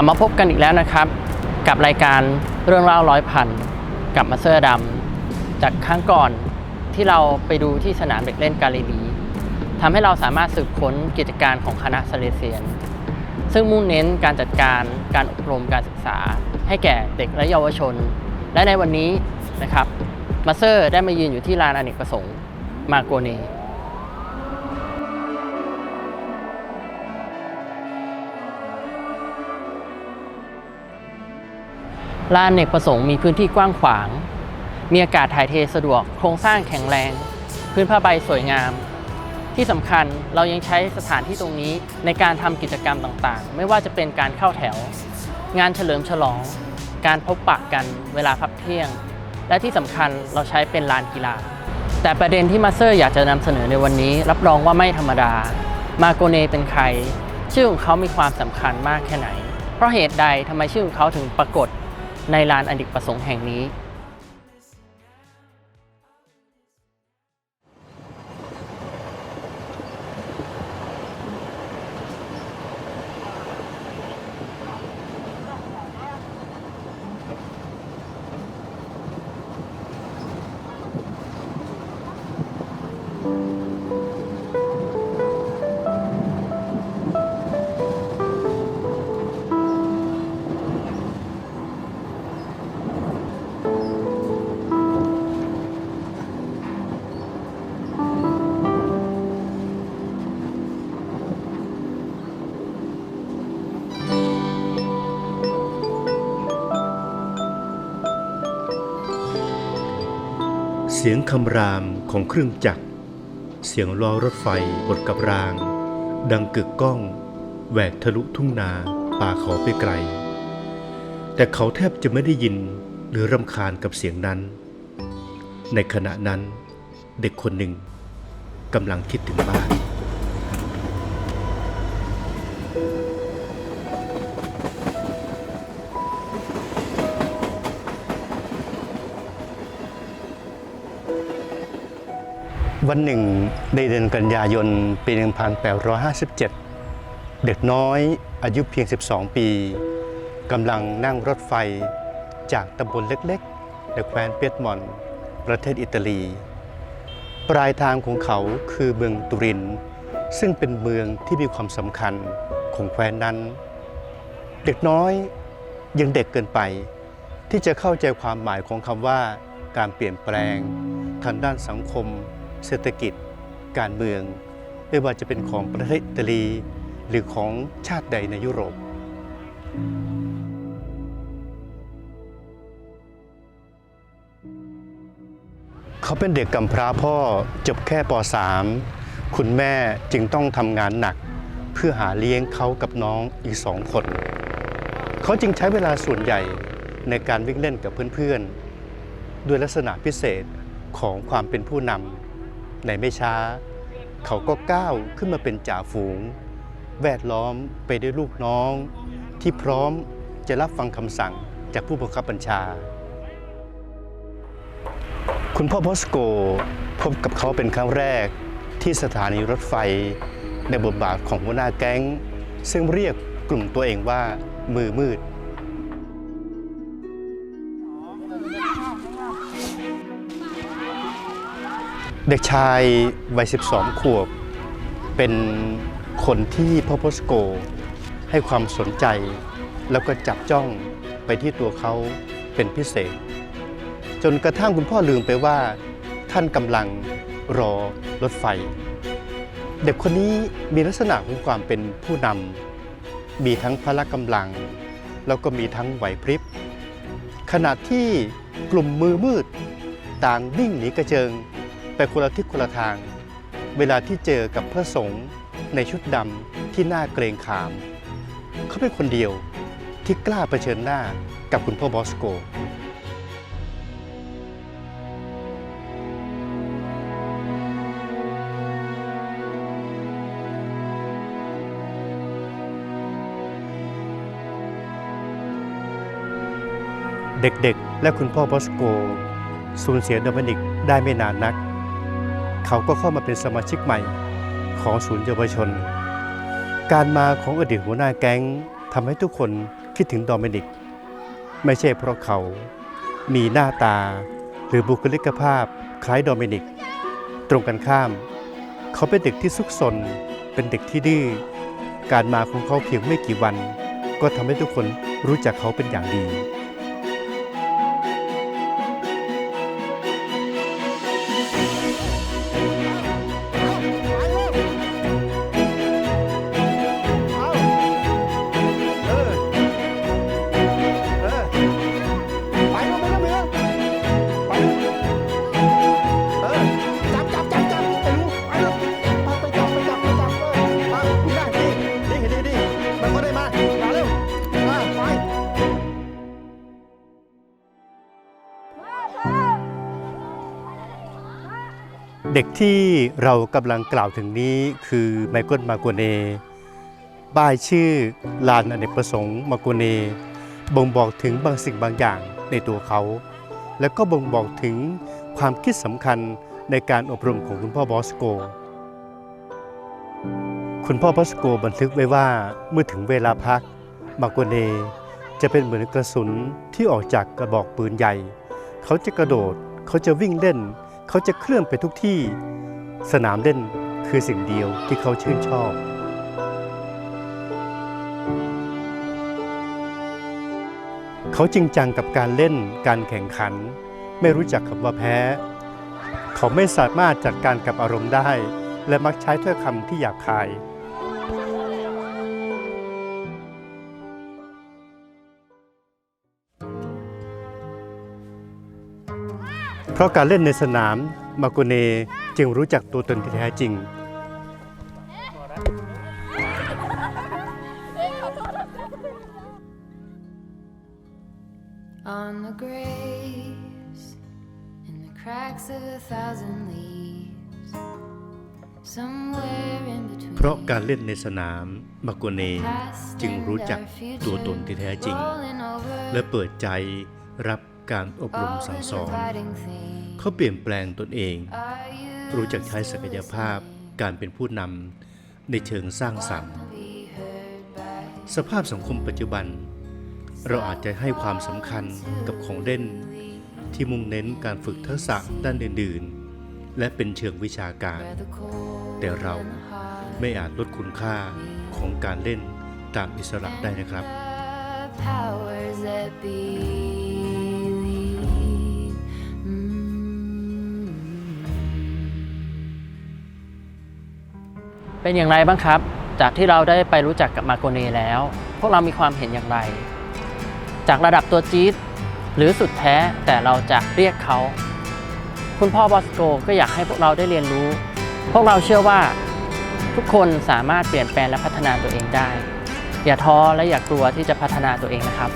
ลับมาพบกันอีกแล้วนะครับ กับรายการเรื่องเล่าร้อยพันกับมาสเซอร์ดำจากครั้งก่อนที่เราไปดูที่สนามเด็กเล่นกาลิลีทำให้เราสามารถสืบค้นกิจการของคณะเซเลเซียน ซึ่งมุ่งเน้นการจัดการการอบรมการศึกษา ให้แก่เด็กและเยาวชน และในวันนี้นะครับมาเซอร์ได้มายืนอยู่ที่ลานอเนกประสงค์มาโกเน ลานเนกประสงค์มีพื้นที่กว้างขวาง มีอากาศถ่ายเทสะดวก โครงสร้างแข็งแรง พื้นผ้าใบสวยงาม ที่สำคัญเรายังใช้สถานที่ตรงนี้ในการทำกิจกรรมต่างๆ ไม่ว่าจะเป็นการเข้าแถว งานเฉลิมฉลอง การพบปะกันเวลาพักเที่ยง และที่สำคัญเราใช้เป็นลานกีฬา แต่ประเด็นที่มาเซอร์อยากจะนำเสนอในวันนี้ รับรองว่าไม่ธรรมดา มาโกเนเป็นใคร ชื่อของเขามีความสำคัญมากแค่ไหน เพราะเหตุใดทำไมชื่อของเขาถึงปรากฏ ในลานอเนกประสงค์แห่งนี้ เสียงคำรามของเครื่องจักร เสียงล้อรถไฟบดกับราง ดังกึกก้อง แหวกทะลุทุ่งนาป่าเขาไปไกล แต่เขาแทบจะไม่ได้ยินหรือรำคาญกับเสียงนั้น ในขณะนั้นเด็กคนหนึ่งกำลังคิดถึงบ้าน วันหนึ่งในเดือนกันยายน ปี 1857 เด็กน้อยอายุเพียง 12 ปีกำลังนั่งรถไฟจากตำบลเล็กๆในแคว้นเปียดมอนต์ประเทศอิตาลี ปลายทางของเขาคือเมืองตุริน ซึ่งเป็นเมืองที่มีความสำคัญของแคว้นนั้น เด็กน้อยยังเด็กเกินไป ที่จะเข้าใจความหมายของคำว่าการเปลี่ยนแปลงทางด้านสังคม เศรษฐกิจ การเมือง ไม่ว่าจะเป็นของประเทศอิตาลี หรือของชาติใดในยุโรป เขาเป็นเด็กกำพร้าพ่อจบแค่ป .3 คุณแม่จึงต้องทำงานหนัก เพื่อหาเลี้ยงเขากับน้องอีกสองคน เขาจึงใช้เวลาส่วนใหญ่ในการวิ่งเล่นกับเพื่อนๆ ด้วยลักษณะพิเศษของความเป็นผู้นำ ในไม่ช้า เขาก็ก้าวขึ้นมาเป็นจ่าฝูง แวดล้อมไปด้วยลูกน้อง ที่พร้อมจะรับฟังคำสั่งจากผู้บังคับบัญชา คุณพ่อบอสโกพบกับเขาเป็นครั้งแรกที่สถานีรถไฟในบทบาทของหัวหน้าแก๊ง ซึ่งเรียกกลุ่มตัวเองว่ามือมืด เด็กชายวัย 12 ขวบ เป็นคนที่พ่อพอสโก ให้ความสนใจ แล้วก็จับจ้องไปที่ตัวเขาเป็นพิเศษ จนกระทั่งคุณพ่อลืมไปว่า ท่านกำลังรอรถไฟ เด็กคนนี้มีลักษณะของความเป็นผู้นำมีทั้งพละกำลัง แล้วก็มีทั้งไหวพริบ ขณะที่กลุ่มมือมืด ต่างวิ่งหนีกระเจิง ไปคนละทิศคนละทาง เวลาที่เจอกับพระสงฆ์ในชุดดำที่หน่าเกรงขาม เขาเป็นคนเดียวที่กล้าเผชิญหน้ากับคุณพ่อบอสโกเด็กๆ และคุณพ่อบอสโก สูญเสียโดมินิกได้ไม่นานนัก เขาก็เข้ามาเป็นสมาชิกใหม่ของศูนย์เยาวชน การมาของอดีตหัวหน้าแก๊งทำให้ทุกคนคิดถึงโดมินิก ไม่ใช่เพราะเขา มีหน้าตาหรือบุคลิกภาพคล้ายโดมินิก ตรงกันข้าม เขาเป็นเด็กที่ซุกซนเป็นเด็กที่ดื้อการมาของเขาเพียงไม่กี่วัน ก็ทำให้ทุกคนรู้จักเขาเป็นอย่างดี เด็กที่เรากำลังกล่าวถึงนี้คือไมเคิลมาโกเนป้ายชื่อลานอเนกประสงค์มาโกเนบ่งบอกถึงบางสิ่งบางอย่างในตัวเขา และก็บ่งบอกถึงความคิดสำคัญในการอบรมของคุณพ่อบอสโก คุณพ่อบอสโกบันทึกไว้ว่าเมื่อถึงเวลาพัก มาโกเนจะเป็นเหมือนกระสุนที่ออกจากกระบอกปืนใหญ่ เขาจะกระโดดเขาจะวิ่งเล่น เขาจะเคลื่อนไปทุกที่ สนามเล่นคือสิ่งเดียวที่เขาชื่นชอบเขาจริงจังกับการเล่นการแข่งขัน ไม่รู้จักคำว่าแพ้ เขาไม่สามารถจัดการกับอารมณ์ได้ และมักใช้ถ้อยคำที่หยาบคาย เพราะการเล่นในสนามมาโกเนจึงรู้จักตัวตนที่แท้จริง On the graves, in the cracks of a thousand leaves, somewhere in between. เพราะการเล่นในสนามมาโกเน past จึง and รู้จัก our ตัวตน future ที่แท้จริง rolling over และเปิดใจรับ การอบรม all สั่ง the สอน dividing things. เขาเปลี่ยนแปลงตนเอง Are you รู้จักใช้ศักยภาพ listening? การเป็นผู้นำในเชิงสร้างสรรค์ Wanna be heard by สภาพสังคมปัจจุบัน เราอาจจะให้ความสำคัญกับของเล่น ที่มุ่งเน้นการฝึกทักษะด้านอื่นๆ และเป็นเชิงวิชาการ where the cold แต่เรา and the hard ไม่อาจลดคุณค่าของการเล่นตามอิสระได้นะครับ The powers that be เป็นอย่างไรบ้างครับ จากที่เราได้ไปรู้จักกับมาโกเนแล้ว พวกเรามีความเห็นอย่างไร จากระดับตัวจี๊ดหรือสุดแท้แต่เราจะเรียกเขา คุณพ่อบอสโกก็อยากให้พวกเราได้เรียนรู้ พวกเราเชื่อว่าทุกคนสามารถเปลี่ยนแปลงและพัฒนาตัวเองได้ อย่าท้อและอย่ากลัวที่จะพัฒนาตัวเองนะครับ